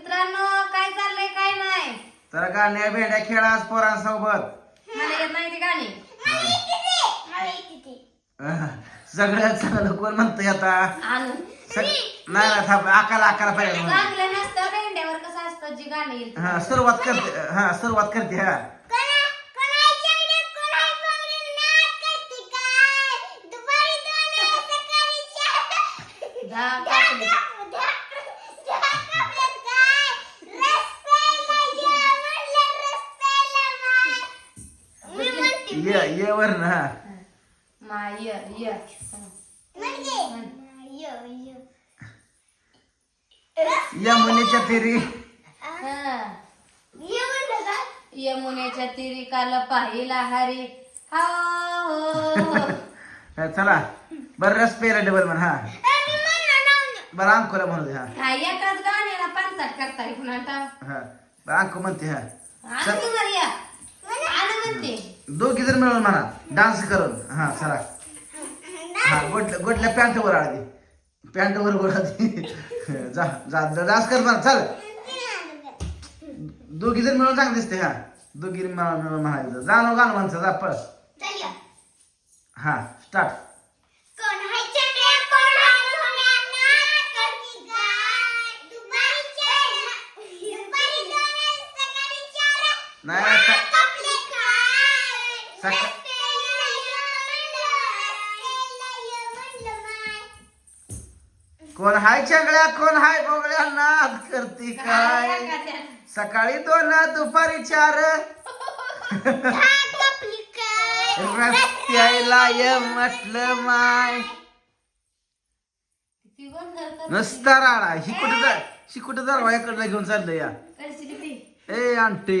मित्रांनो काय चाललंय काय नाही? तर गाण्या भेंड्या खेळा आज पोरांसोबत? मला येत नाही ती गाणी अह, सगळ्यात चांगलं कोण म्हणतंय आता? सग- नाही ना थांब पाहिजे म्हणून. चांगलं नसतं भेंड्यावर कसं असतं जी गाणी येईल. हा सुरुवात करते हा सुरुवात करते हा. ये ये वर ना. हा मा य य. यमुनेच्या तिरी. हा. यमुनेच्या तिरी काल पाहिला हरी. हा. चला बर रस पेरा डबल म्हण हा. बरं अंकुला म्हणू दे हा. एकाच गाण्याला पानसाट करताय पुन्हा हा. बरं अंकू म्हणते हा. मारिया आण म्हणते. दोघी जर मिळून म्हणा डान्स करून. हा चला. हा गोट गोटल्या पॅन्ट वर आळदी. पॅन्ट वर जा जा डान्स कर म्हणा चल. दोघी जर मिळून चांगलं दिसते हा. दोघी मिळून मिळून म्हणायचं. जाणव गाणं म्हणचं जा पळ. हा स्टार्ट नाही नाही, सा- सका- कोण हाय चंगळ्या कोण हाय बोगळ्या? नाद करती काय? सकाळी दोन दुपारी चार. रस्त्याला ये म्हटलं माय. नसता राडा. ही कुठं जा ही कुठं दरवाजाकडला घेऊन चाललं या? ए आंटी.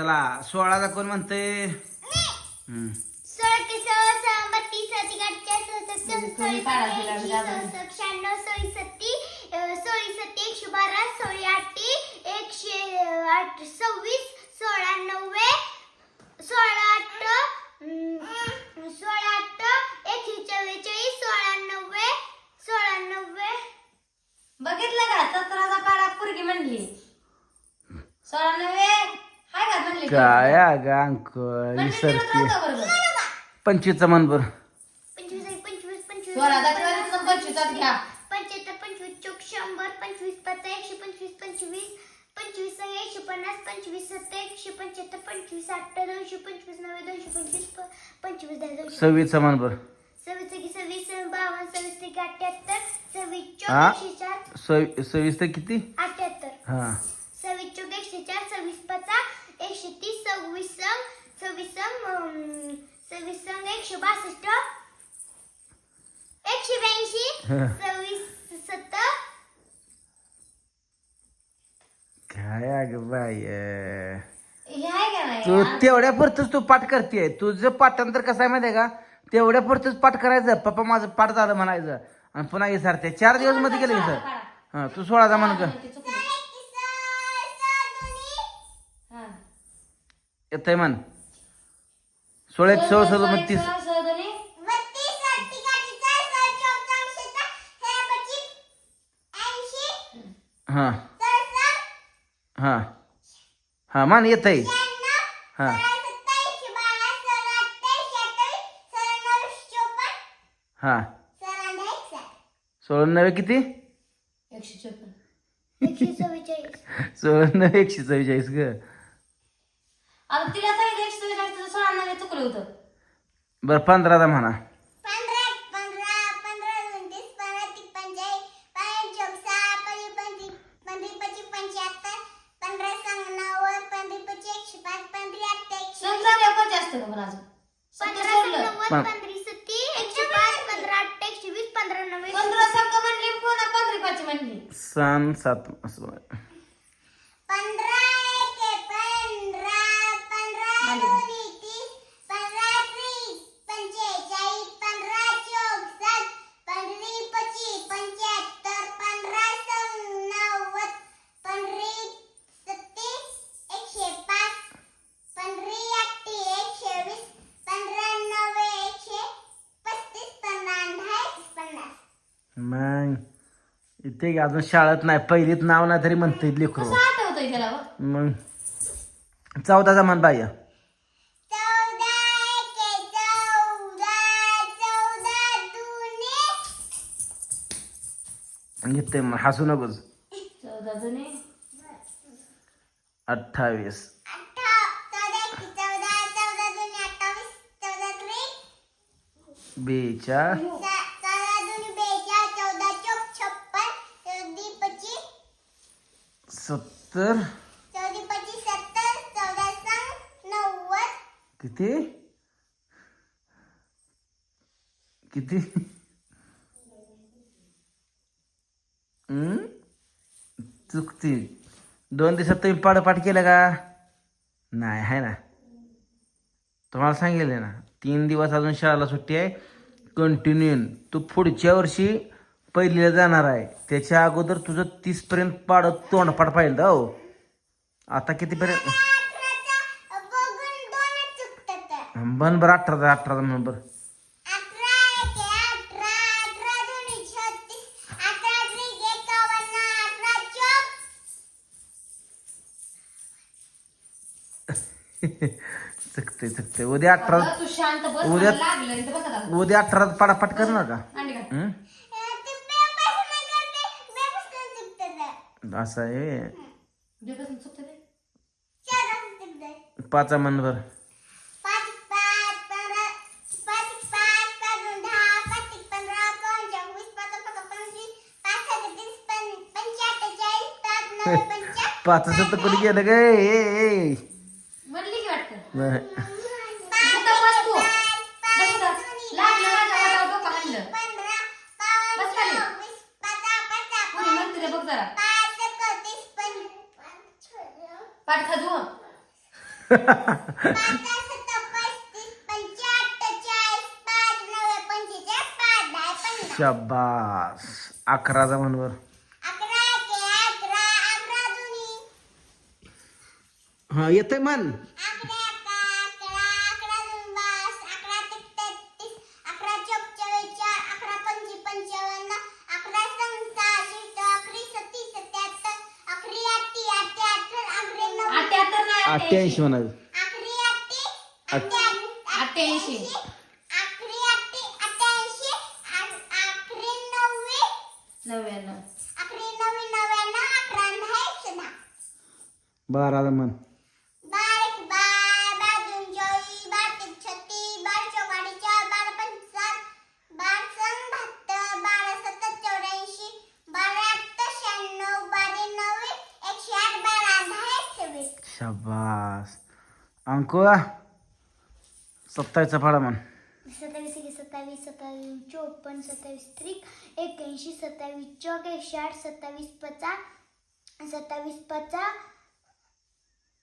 चला अं, कोण आठ एकशे चव्वेचाळीस सोळा नव्वे सोळा नव्वे बघितलं का? सतराचा पाडा पुरगी म्हणली. सोळा नव्हे म्हणली काय अगं अंकल विसरते पंचवीसचा मन बर. पंचवीस एक पंचवीस. पंचवीस सोळा दाखवा पंचवीसात घ्या. पंच्याहत्तर पंचवीस चौक शंभर पंचवीस पाच एकशे पंचवीस पंचवीस. पंचवीस सहा एकशे पन्नास पंचवीस सत्तर एकशे पंच्याहत्तर पंचवीस आठ दोनशे पंचवीस नव्वे दोनशे पंचवीस प- पंचवीस दहा दोनशे सव्वीसचा मन बर. सव्वीस एक सव्वीस बावन्न सव्वीस एक अठ्याहत्तर सव्वीस हा? चौक एकशे चार. सव्वी- सव्वीस तर किती? अठ्याहत्तर. हा. सव्वीस चौक एकशे चार सव्वीस पाच एकशे तीस सव्वीस सव्वीस सव्वीस एकशे बासष्ट एकशे ब्याऐंशी. सव्वीस सत्तर काय अगं. हे नाही तू तेवढ्या पुरतच तू पाठ करते तुझं पाठांतर कसं आहे माहितीये का? तेवढ्या पुरतच पाठ करायचं. पप्पा माझं पाठ झालं म्हणायचं. आणि पुन्हा विसरते. चार दिवसमध्ये गेले सर हा तू सोळाचा म्हण का ती चुकली. हा. येतंय म्हण. सोळा एक सोळा सोळा मग तीस सोळा, सोळा दोन्ही. हा. हा. हा मान येतंय. हा. हा. सोळा नव्हे किती? सोळा नव्हे एकशे चव्वेचाळीस ग. आता तिला सांगितलं एकशे चव्वेचाळीस तुझं सोळा नव्हे चुकलं होतं. बरं पंधराचा म्हणा. पंधरा पंधरा पंधरा उनतीस पंधरा ती पंचाळीस पंधरा पंधरा पंधरा पंच्याहत्तर पंधरा नव्वद एकशे पाच पंधरा असतं का पण अजून. सत्तर पंधरा सोडलं. नव्वद पण- पंधरा सत्ती एकशे पाच पंधरा वीस पंधरा नव्वे पंधरा संघ म्हणली पुन्हा पंधरा पाच म्हणली. सण सात असं बघा. पंधरा एके पंधरा पंधरा मालिक. दोन्ही तीस पंधरा त्रीस पंचेचाळीस पंधरा चौसष्ट पंधरी पच्चीस पंच्याहत्तर पंधरा सं- नव्वद पंधरी सत्तीस एकशे पाच पंधरी अठ्ठी एकशे वीस पंधरा नव्वे एकशे पस्तीस पंधरा दहा पन्नास मग इथे अजून शाळेत नाही पहिलीत नाव नाही तरी म्हणते लेकरू? मग चौदाचा मन बाया घेते मग हसू नकोस. चौदा जुने अठ्ठावीस. अठ्ठा चौदा एके चौदा चौदा दुने अठ्ठावीस चौदा त्रिक बेचाळ चौदा दुने बेचाळ चौदा चौक छप्पन चौदी पच्चीस सत्तर चौदी पच्चीस सत्तर चौदा संग नव्वद किती किती हम्म? चुकती. दोन दिवसात तुम्ही पाडपाठ केलं का? नाही आहे ना. तुम्हाला सांगितलं ना तीन दिवस अजून शाळेला सुट्टी आहे. कंटिन्यू तू पुढच्या वर्षी पहिलीला जाणार आहे. त्याच्या अगोदर तुझं तीसपर्यंत पाडत तोंडपाठ पाहिजे हो. आता कितीपर्यंत? बन बरं अठरा अठरा नंबर. चकते चकते उद्या अठरा अगं, तू शांत बस उद्या- मला लागलं इथं बसा आता. उद्या अठरा पाडापाठ करणार का अंडी हं? असं आहे जेपासून चुकतं ते पाचा मनभर पाच पाच पंधरा पाच पाच पाच दोन दहा पाच एक पंधरा पंचावन्न वीस पाच पाच पंचवीस पाच सात तीस पं पंच्याहत्तर पाच नव्वद पंच्याहत्तर पाच असं तर कुठे गेलं गे शाबास. अकराचा मनभर अकरा एके अकरा अकरा दोन्ही. हा येतंय मन अठ्ठ्याऐंशी अठ- अठ्ठ्याऐंशी. नव्याण्णव. अकरी नव्वे नव्याण्णव अकरा आणि दहा एकशे दहा बाराचा मन बारा एक बारा बारा दोन चोवीस बारा तीन छत्तीस बारा चौक अडीचाळ बारा पंचावन्न बारा सण बहात्तर बारा सत्तर चौऱ्याऐंशी बारा अठ्ठ्याहत्तर शहाण्णव बारा नव्वे एकशे आठ बारा दहा एकशे वीस शाबास अंको सत्तावीसचा फाडा म्हण सत्तावीस एके सत्तावीस सत्तावीस चोपन्न सत्तावीस त्रिक एक्याऐंशी सत्तावीस चौक एकशे आठ सत्तावीस पचा सत्तावीस पचा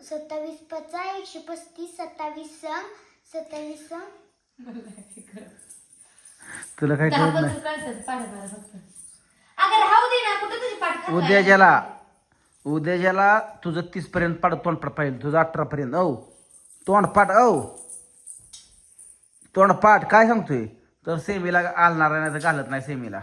सत्तावीस पचा एकशे पस्तीस सत्तावीस सम सत्तावीस सम तुला काय दहा कळत नाही अगं राहू दे ना कुठं तुझी पाठ उद्या ज्याला उद्या ज्याला तुझं तीस पर्यंत पाड तोंडपाठ पाहिजे तुझं अठरा पर्यंत औ तोंडपाठ औ. तोंडपाठ काय सांगतोय? तर सेमीला आलणार नाही तर घालत नाही सेमीला.